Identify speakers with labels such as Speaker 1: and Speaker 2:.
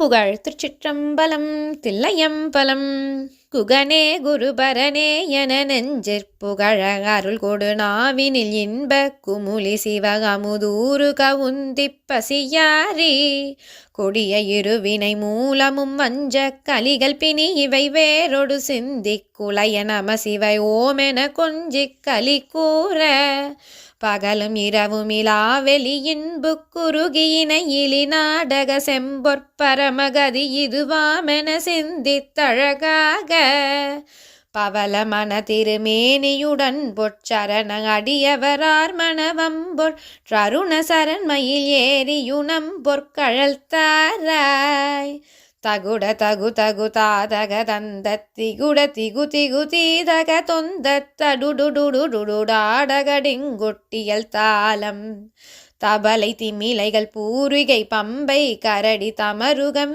Speaker 1: புகழ் திருச்சிற்றம்பலம் தில்லையம்பலம். குகனே குருபரனே என நெஞ்சிற்புகழ அருள் கொடு நாவினில் இன்ப குமுலி சிவகமுதூரு கவுந்திப் பசியாரி கொடிய இருவினை மூலமும் வஞ்ச கலிகள் பிணி இவை வேறொடு சிந்தி குலைய நம சிவை ஓமென கொஞ்சி கலி கூற. பகலும் இரவும் இலாவெளி இன்பு குறுகியினையிலி நாடக செம்பொற்பரமகதி இதுவாமென சிந்தித்தழகாக. பவல மன திருமேனியுடன் பொற்சரண அடியவரார் மணவம்பொற் றருண சரண்மயில் ஏரியுணம் பொற்கழல் தாராய். தகுட தகு தகு தாதக தந்த திகுட திகு திகு தீதக தொந்த தடுடுடுடுடுடாடகடிங்கொட்டியல் தாளம். தபலை திமிலைகள் பூரிகை பம்பை கரடி தமருகம்